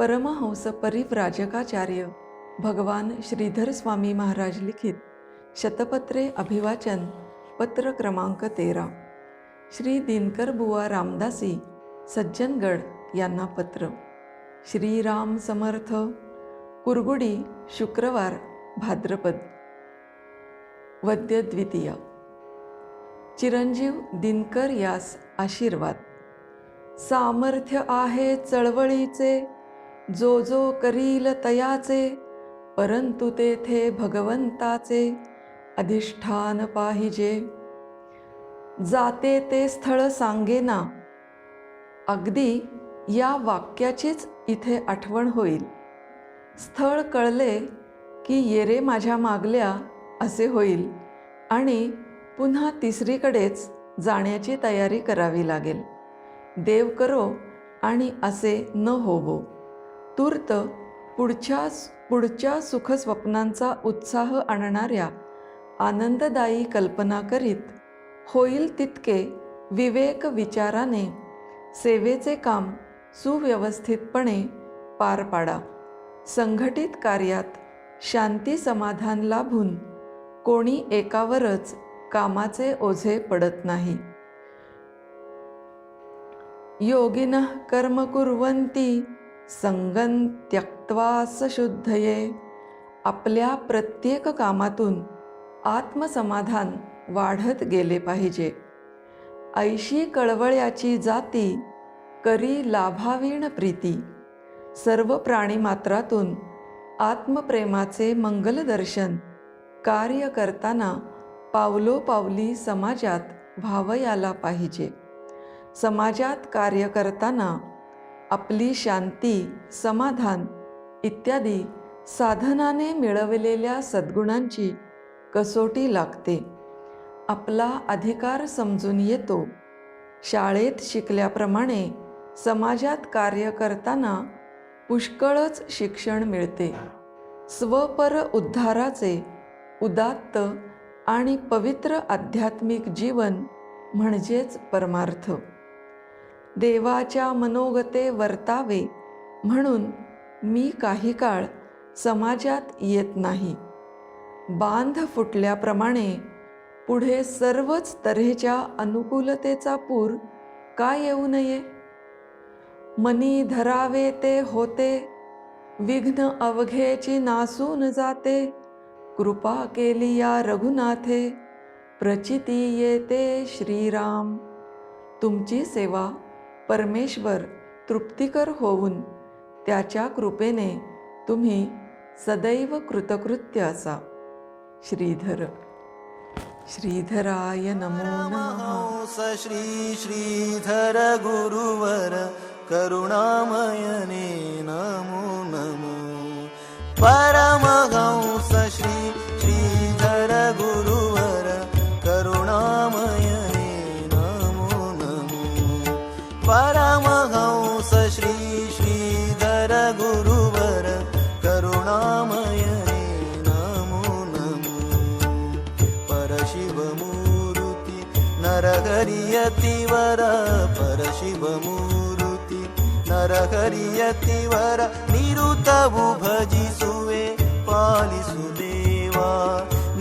परमहंस परिव्राजकाचार्य भगवान श्रीधर स्वामी महाराज लिखित शतपत्रे अभिवाचन पत्र क्रमांक तेरा. श्री दिनकर बुवा रामदासी सज्जनगड यांना पत्र. श्रीराम समर्थ कुरगुडी शुक्रवार भाद्रपद. वद्य द्वितीय चिरंजीव दिनकर यास आशीर्वाद. सामर्थ्य आहे चळवळीचे जो जो करील तयाचे परंतु तेथे भगवंताचे अधिष्ठान पाहिजे. जाते ते स्थळ सांगेना. अगदी या वाक्याचीच इथे आठवण होईल. स्थळ कळले की येरे माझ्या मागल्या असे होईल आणि पुन्हा तिसरीकडेच जाण्याची तयारी करावी लागेल. देव करो आणि असे न होवो. तूर्त पुढच्या पुढच्या सुखस्वप्नांचा उत्साह आणणाऱ्या आनंददायी कल्पना करीत होईल तितके विवेक विचाराने सेवेचे काम सुव्यवस्थितपणे पार पाडा. संघटित कार्यात शांती समाधान लाभून कोणी एकावरच कामाचे ओझे पडत नाही. योगिनः कर्म कुर्वंती संगन त्यक्त्वास शुद्धये आपल्या प्रत्येक कामातून आत्मसमाधान वाढत गेले पाहिजे. ऐशी कळवळ्याची जाती करी लाभावीण प्रीती. सर्व प्राणीमात्रातून आत्मप्रेमाचे मंगलदर्शन कार्य करताना पावलोपावली समाजात व्हावयाला पाहिजे. समाजात कार्य करताना आपली शांती समाधान इत्यादी साधनाने मिळवलेल्या सद्गुणांची कसोटी लागते. आपला अधिकार समजून येतो. शाळेत शिकल्याप्रमाणे समाजात कार्य करताना पुष्कळच शिक्षण मिळते. स्वपर उद्धाराचे उदात्त आणि पवित्र आध्यात्मिक जीवन म्हणजेच परमार्थ. देवाच्या मनोगते वर्तावे म्हणून मी काही काळ समाजात येत नाही. बांध फुटल्याप्रमाणे पुढे सर्वच तऱ्हेच्या अनुकूलतेचा पूर का येऊ नये? मनी धरावे ते होते विघ्न अवघेची नासून जाते. कृपा केली या रघुनाथे प्रचिती येते श्रीराम. तुमची सेवा परमेश्वर तृप्तिकर होऊन त्याच्या कृपेने तुम्ही सदैव कृतकृत्य असा. श्रीधर श्रीधराय नमो श्री श्रीधर गुरुवर करुणामयने नमो परशिवमूर्ती नरहरियतिवर परशिवमूर्ती नरहरियतिवर निरुतवु भजिसुवे पालिसुदेवा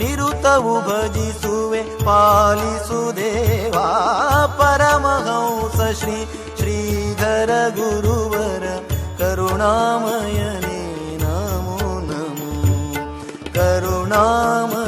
निरुतवु भजिसुवे पालिसुदेवा परमहंस श्री श्रीधर गुरुवर करुणामयने नमो नमो करुणामयने